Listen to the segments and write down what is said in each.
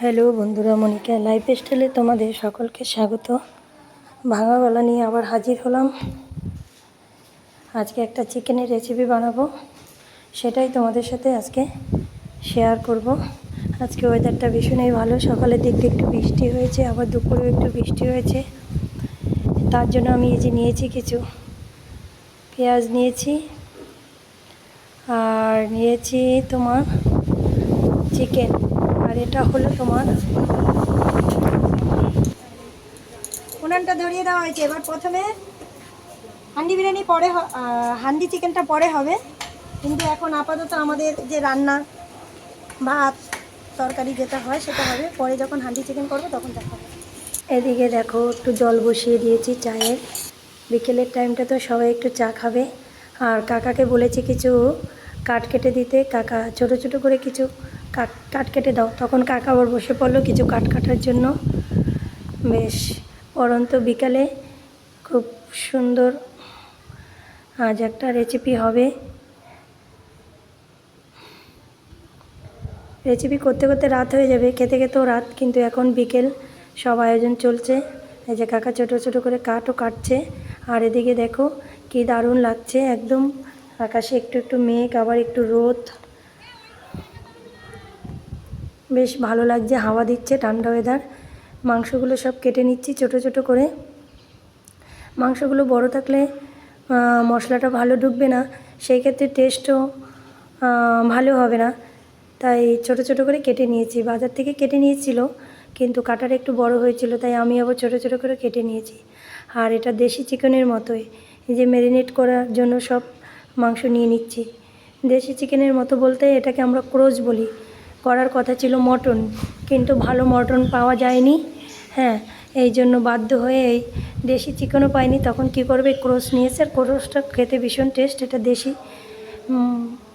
Hello বন্ধুরা, Monika life স্টাইলে তোমাদের সকলকে স্বাগত। ভাঙা গলা নিয়ে আবার হাজির হলাম। আজকে একটা চিকেনের রেসিপি বানাবো। সেটাই তোমাদের সাথে আজকে শেয়ার করব। আজকে ওয়েদারটা ভীষণই ভালো। সকালের দিক দিয়ে একটু বৃষ্টি হয়েছে, আবার দুপুরেও একটু বৃষ্টি হয়েছে। তার জন্য আমি এই যে নিয়েছি কিছু পেঁয়াজ নিয়েছি, আর নিয়েছি তোমার চিকেন আর এটা হলো তোমার উনানটা ধরিয়ে দেওয়া হয়েছে। এবার প্রথমে হান্ডি বিরিয়ানি পরে হান্ডি চিকেনটা পরে হবে। কিন্তু এখন আপাতত আমাদের যে রান্না, ভাত, তরকারি যেটা হয় সেটা হবে। পরে যখন হান্ডি চিকেন করব তখন দেখাবো। এদিকে দেখো, একটু জল বসিয়ে দিয়েছি চায়ের। বিকেলের টাইমটা তো সবাই একটু চা খাবে। আর কাকাকে বলেছি কিছু কাঠ কেটে দিতে। কাকা ছোট ছোট করে কিছু কাঠ কাঠ কেটে দাও। তখন কাকা আবার বসে পড়ল কিছু কাঠ কাটার জন্য। বেশ, পরন্ত বিকালে খুব সুন্দর আজ একটা রেসিপি হবে। রেসিপি করতে করতে রাত হয়ে যাবে, খেতে খেতেও রাত, কিন্তু এখন বিকেল, সব আয়োজন চলছে। এই যে কাকা ছোটো ছোটো করে কাঠও কাটছে। আর এদিকে দেখো, কি দারুণ লাগছে, একদম আকাশে একটু একটু মেঘ, আবার একটু রোদ। বেশ ভালো লাগছে, হাওয়া দিচ্ছে, ঠান্ডা ওয়েদার মাংসগুলো সব কেটে নিচ্ছি ছোট ছোট করে। মাংসগুলো বড় থাকলে মশলাটা ভালো ঢুকবে না, সেই ক্ষেত্রে টেস্টও ভালো হবে না। তাই ছোট ছোট করে কেটে নিয়েছি, বাজার থেকে কেটে নিয়েছিল, কিন্তু কাটার একটু বড় হয়েছিল, তাই আমি আবার ছোট ছোট করে কেটে নিয়েছি। আর এটা দেশি চিকেনের মতোই যে ম্যারিনেট করার জন্য সব মাংস নিয়ে নিচ্ছি। দেশি চিকেনের মতো বলতে এটাকে আমরা ক্রোজ বলি। করার কথা ছিল মটন, কিন্তু ভালো মটন পাওয়া যায়নি। হ্যাঁ এই জন্য বাধ্য হয়ে এই দেশি চিকেনও পাইনি। তখন কি করবে? ক্রোস নিয়ে এসে আর ক্রোসটা খেতে ভীষণ টেস্ট এটা দেশি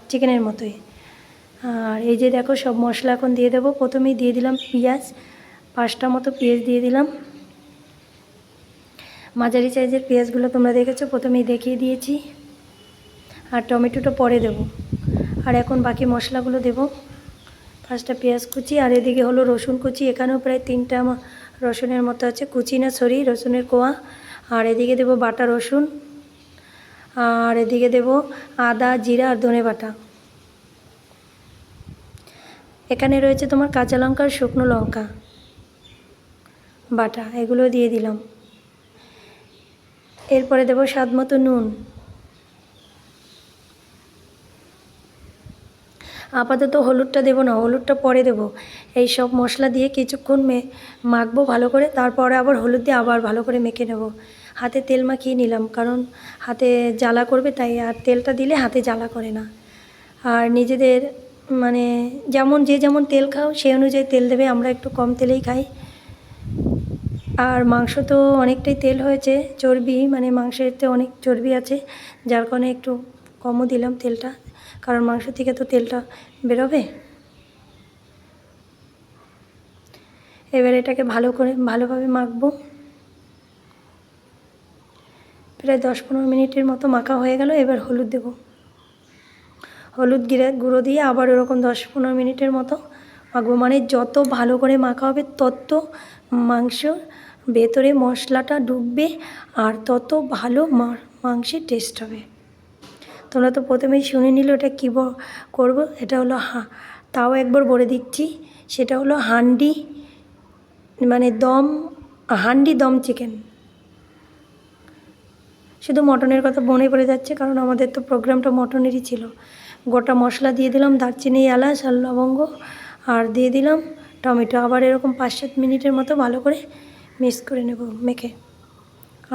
চিকেনের মতোই। আর এই যে দেখো, সব মশলা এখন দিয়ে দেবো। প্রথমেই দিয়ে দিলাম পেঁয়াজ, পাঁচটা মতো পেঁয়াজ দিয়ে দিলাম। মাঝারি সাইজের পেঁয়াজগুলো তোমরা দেখেছ, প্রথমেই দেখিয়ে দিয়েছি। আর টমেটোটা পরে দেব। আর এখন বাকি মশলাগুলো দেব। ফার্স্টটা পেঁয়াজ কুচি, আর এদিকে হলো রসুন কুচি। এখানেও প্রায় তিনটা রসুনের মতো আছে। কুচি না, সরি, রসুনের কোয়া। আর এদিকে দেব বাটা রসুন। আর এদিকে দেব আদা, জিরা আর ধনে বাটা। এখানে রয়েছে তোমার কাঁচা লঙ্কা আর শুকনো লঙ্কা বাটা। এগুলো দিয়ে দিলাম। এরপরে দেবো স্বাদ মতো নুন। আপাতত হলুদটা দেবো না, হলুদটা পরে দেবো। এই সব মশলা দিয়ে কিছুক্ষণ মে মাখবো ভালো করে, তারপরে আবার হলুদ দিয়ে আবার ভালো করে মেখে নেব। হাতে তেল মাখিয়ে নিলাম, কারণ হাতে জ্বালা করবে তাই আর তেলটা দিলে হাতে জ্বালা করে না। আর নিজেদের মানে যেমন যে যেমন তেল খাও সেই অনুযায়ী তেল দেবে, আমরা একটু কম তেলেই খাই। আর মাংস তো অনেকটাই তেল হয়েছে, চর্বি মানে মাংসেতে অনেক চর্বি আছে, যার কারণে একটু কমও দিলাম তেলটা। কারণ মাংস থেকে তো তেলটা বেরোবে? এবার এটাকে ভালো করে, ভালোভাবে মাখবো। প্রায় দশ পনেরো মিনিটের মতো মাখা হয়ে গেল, এবার হলুদ দেব। হলুদ গিরে, গুঁড়ো দিয়ে আবার ওরকম দশ পনেরো মিনিটের মতো মাখবো। মানে যত ভালো করে মাখা হবে, তত মাংস ভেতরে মশলাটা ডুববে আর তত ভালো মাংসের টেস্ট হবে। তোমরা তো প্রথমেই শুনে নিলে ওটা কী করব? এটা হলো হা, তাও একবার বলে দিচ্ছি। সেটা হলো হান্ডি মানে দম, হান্ডি দম চিকেন। শুধু মটনের কথা মনে পড়ে যাচ্ছে, কারণ আমাদের তো প্রোগ্রামটা মটনেরই ছিল। গোটা মশলা দিয়ে দিলাম, দারচিনি, এলাচ, আর লবঙ্গ, আর দিয়ে দিলাম টমেটো। আবার এরকম পাঁচ সাত মিনিটের মতো ভালো করে মিক্স করে নেব, মেখে।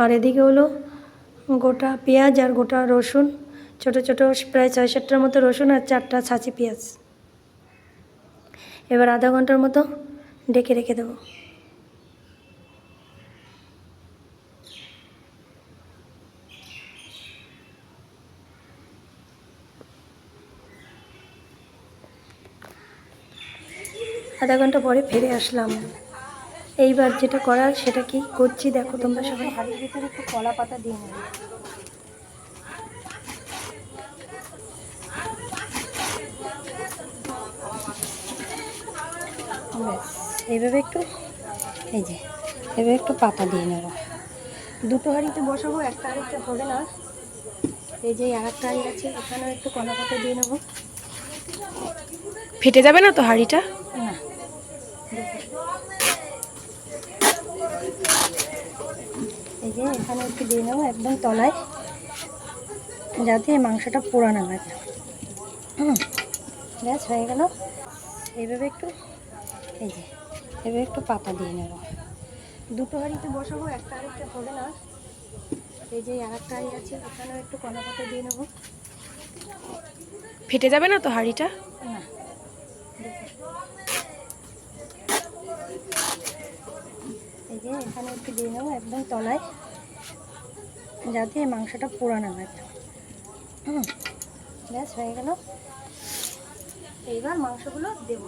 আর এদিকে হলো গোটা পেঁয়াজ আর গোটা রসুন। ছোট ছোট প্রায় ছয় সাতটার মতো রসুন আর চারটা ছাঁচি পেঁয়াজ। এবার আধা ঘণ্টার মতো ডেকে রেখে দেবো। আধা ঘণ্টা পরে ফিরে আসলাম। এইবার যেটা করার সেটা কি করছি দেখো তোমরা সবাই। ভিতরে একটু কলা পাতা দিয়ে নেবে। ব্যাস এইভাবে একটু এই যে এভাবে একটু পাতা দিয়ে নেব। দুটো হাঁড়িতে বসাবো একটা হাঁড়িতে হবে না। এই যে আর একটা হাঁড়ি আছে এখানেও একটু কলা পাতা দিয়ে নেব। ফেটে যাবে না তো হাঁড়িটা? না। এই যে এখানে একটু দিয়ে নেব একদম তলায় যাতে মাংসটা পোড়া না লাগে। হুম ব্যাস হয়ে গেল। এইভাবে একটু এই যে এভাবে একটু পাতা দিয়ে নেব। দুটো হাঁড়িতে বসাবো একটা হাঁড়িতে হবে না। এই যে আর একটা হাঁড়ি আছে ওখানেও একটু কলা পাতা দিয়ে নেব। ফেটে যাবে না তো হাঁড়িটা? না। এই যে এখানে একটু দিয়ে নেব একদম তলায় যাতে মাংসটা পোড়া না লাগে হুম ব্যাস হয়ে গেল। এইবার মাংসগুলো দেবো।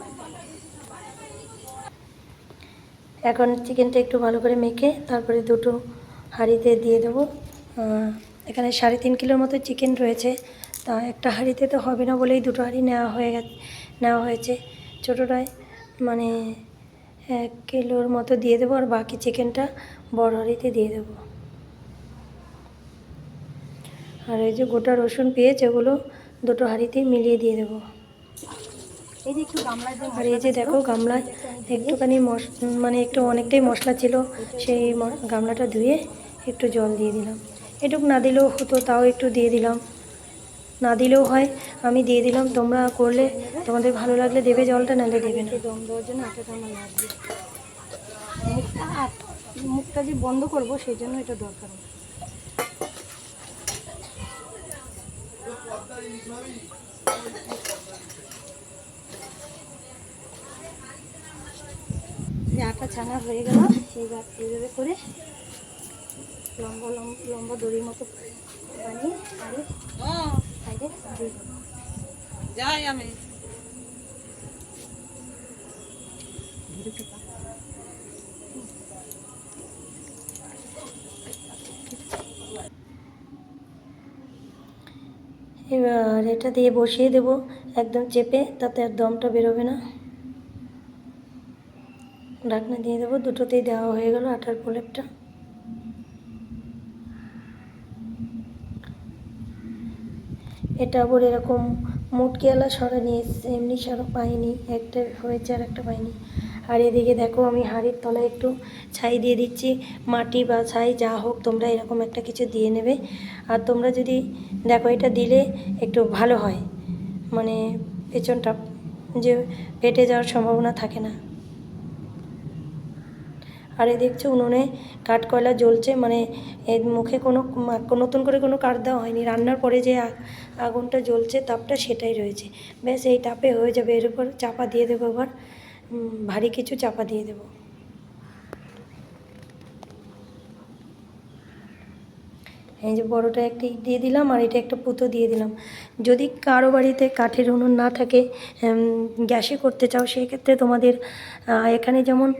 এখন চিকেনটা একটু ভালো করে মেখে তারপরে দুটো হাঁড়িতে দিয়ে দেবো। এখানে সাড়ে তিন কিলোর মতো চিকেন রয়েছে। তা একটা হাঁড়িতে তো হবে না বলেই দুটো হাঁড়ি নেওয়া হয়ে গেছে, নেওয়া হয়েছে। ছোটোটায় মানে এক কিলোর মতো দিয়ে দেবো আর বাকি চিকেনটা বড় হাঁড়িতে দিয়ে দেবো। আর এই যে গোটা রসুন পেঁয়াজ এগুলো দুটো হাঁড়িতেই মিলিয়ে দিয়ে দেবো। আর এই যে দেখো গামলায় একটুখানি মশ মানে একটু অনেকটাই মশলা ছিল সেই গামলাটা ধুয়ে একটু জল দিয়ে দিলাম। এটুক না দিলেও হতো তাও একটু দিয়ে দিলাম। না দিলেও হয় আমি দিয়ে দিলাম। তোমরা করলে তোমাদের ভালো লাগলে দেবে জলটা নালে দেবে না। দম দেওয়ার জন্য আমার লাগবে মুখটা মুখটা যে বন্ধ করব সেই জন্য এটা দরকার। যে আটা ছানা হয়ে গেল এইবার এইভাবে করে লম্বা লম্বা লম্বা দড়ির মতো বানিয়ে আরে সাইডে দিয়ে যাই আমি। এবার এটা দিয়ে বসিয়ে দেব একদম চেপে তাতে আর দমটা বেরোবে না। ঢাকনা দিয়ে দেবো, দুটোতেই দেওয়া হয়ে গেল আটার প্রলেপটা এটা আবার এরকম মুটকিওয়ালা সরা নিয়ে এমনি সরা পাইনি, একটা হয়েছে আর একটা পাইনি। আর এদিকে দেখো আমি হাঁড়ির তলায় একটু ছাই দিয়ে দিচ্ছি, মাটি বা ছাই যা হোক তোমরা এরকম একটা কিছু দিয়ে নেবে। আর তোমরা যদি দেখো এটা দিলে একটু ভালো হয় মানে পেছনটা যে ফেটে যাওয়ার সম্ভাবনা থাকে না। আর এ দেখছ, উনুনে কাঠকয়লা জ্বলছে মানে এর মুখে কোনো নতুন করে কোনো কাঠ দেওয়া হয়নি। রান্নার পরে যে আগুনটা জ্বলছে, তাপটা সেটাই রয়েছে। ব্যাস, এই তাপে হয়ে যাবে। এর উপর চাপা দিয়ে দেবো আবার। ভারী কিছু চাপা দিয়ে দেবো। এই যে বড়টা একটা ইট দিয়ে দিলাম, আর এটা একটা পুতো দিয়ে দিলাম। যদি কারও বাড়িতে কাঠের উনুন না থাকে গ্যাসে করতে চাও, সেক্ষেত্রে তোমাদের এখানে যেমন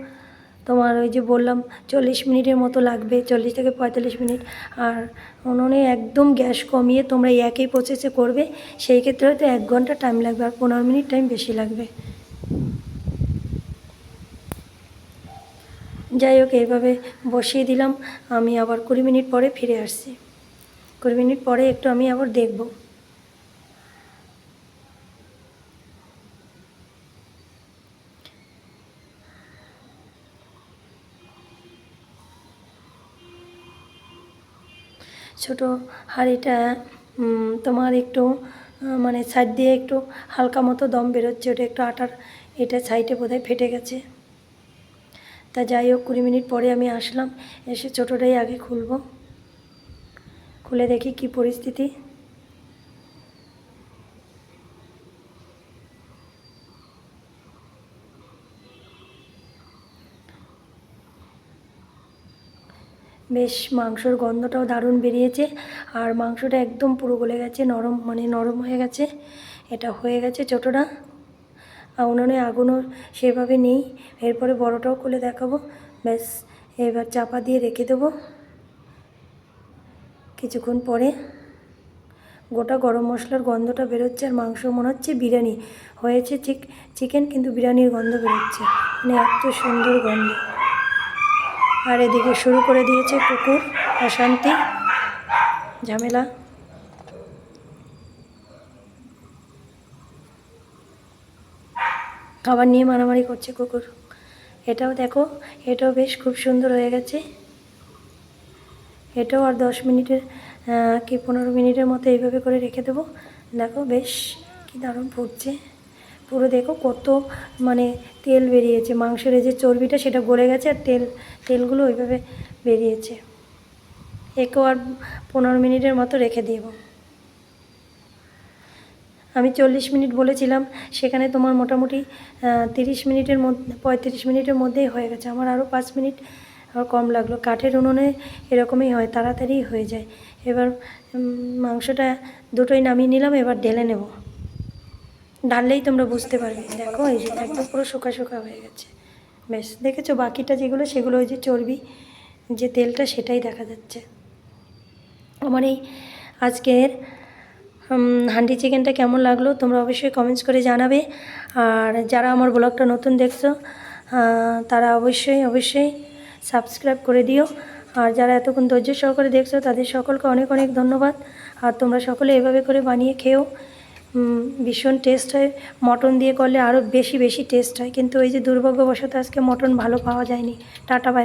তোমার ওই যে বললাম চল্লিশ মিনিটের মতো লাগবে, চল্লিশ থেকে পঁয়তাল্লিশ মিনিট। আর উনুনে একদম গ্যাস কমিয়ে তোমরা একই প্রসেসে করবে, সেই ক্ষেত্রে হয়তো এক ঘণ্টা টাইম লাগবে আর পনেরো মিনিট টাইম বেশি লাগবে। যাই হোক, এইভাবে বসিয়ে দিলাম। আমি আবার কুড়ি মিনিট পরে ফিরে আসছি। কুড়ি মিনিট পরে একটু আমি আবার দেখব। ছোটো হাঁড়িটা তোমার একটু মানে সাইড দিয়ে একটু হালকা মতো দম বেরোচ্ছে, ওটা একটু আটার এটা সাইডে বোধহয় ফেটে গেছে। তা যাই হোক, কুড়ি মিনিট পরে আমি আসলাম, এসে ছোটোটাই আগে খুলব। খুলে দেখি কি পরিস্থিতি। বেশ মাংসর গন্ধটাও দারুণ বেরিয়েছে। আর মাংসটা একদম পুরো গলে গেছে, নরম মানে নরম হয়ে গেছে। এটা হয়ে গেছে ছোটোটা আর উনুনে আগুনও সেভাবে নেই। এরপরে বড়টাও খুলে দেখাবো। ব্যাস, এবার চাপা দিয়ে রেখে দেবো কিছুক্ষণ পরে। গোটা গরম মশলার গন্ধটা বেরোচ্ছে আর মাংস মনে হচ্ছে বিরিয়ানি। হয়েছে ঠিক চিকেন, কিন্তু বিরিয়ানির গন্ধ বেরোচ্ছে। মানে এত সুন্দর গন্ধ। আর এদিকে শুরু করে দিয়েছে কুকুর, অশান্তি, ঝামেলা। খাবার নিয়ে মারামারি করছে কুকুর। এটাও দেখো, এটাও বেশ খুব সুন্দর হয়ে গেছে। এটাও আর দশ মিনিটের কি পনেরো মিনিটের মতো এইভাবে করে রেখে দেবো। দেখো বেশ কি দারুণ ফুটছে। পুরো দেখো কত মানে তেল বেরিয়েছে। মাংসের যে চর্বিটা সেটা গলে গেছে আর তেল, তেলগুলো ওইভাবে বেরিয়েছে। একেও আর পনেরো মিনিটের মতো রেখে দেবো। আমি চল্লিশ মিনিট বলেছিলাম, সেখানে তোমার মোটামুটি তিরিশ মিনিটের মধ্যে, পঁয়ত্রিশ মিনিটের মধ্যেই হয়ে গেছে। আমার আরও পাঁচ মিনিট আর কম লাগল। কাঠের উনুনে এরকমই হয় তাড়াতাড়ি হয়ে যায়। এবার মাংসটা দুটোই নামিয়ে নিলাম, এবার ঢেলে নেব। ঢাললেই তোমরা বুঝতে পারবে। দেখো, এই যে একদম পুরো শুকা শুকা হয়ে গেছে। বেশ, দেখেছ বাকিটা যেগুলো, সেগুলো ওই যে চর্বি, যে তেলটা সেটাই দেখা যাচ্ছে। আমার এই আজকের হান্ডি চিকেনটা কেমন লাগল, তোমরা অবশ্যই কমেন্টস করে জানাবে। আর যারা আমার ব্লগটা নতুন দেখছ তারা অবশ্যই অবশ্যই সাবস্ক্রাইব করে দিও। আর যারা এতক্ষণ ধৈর্য সহকারে দেখছ, তাদের সকলকে অনেক অনেক ধন্যবাদ। আর তোমরা সকলে এভাবে করে বানিয়ে খেও। ভীষণ টেস্ট হয়। মটন দিয়ে করলে আরও বেশি বেশি টেস্ট হয়। কিন্তু ওই যে দুর্ভাগ্যবশত আজকে মটন ভালো পাওয়া যায়নি। Tata bye.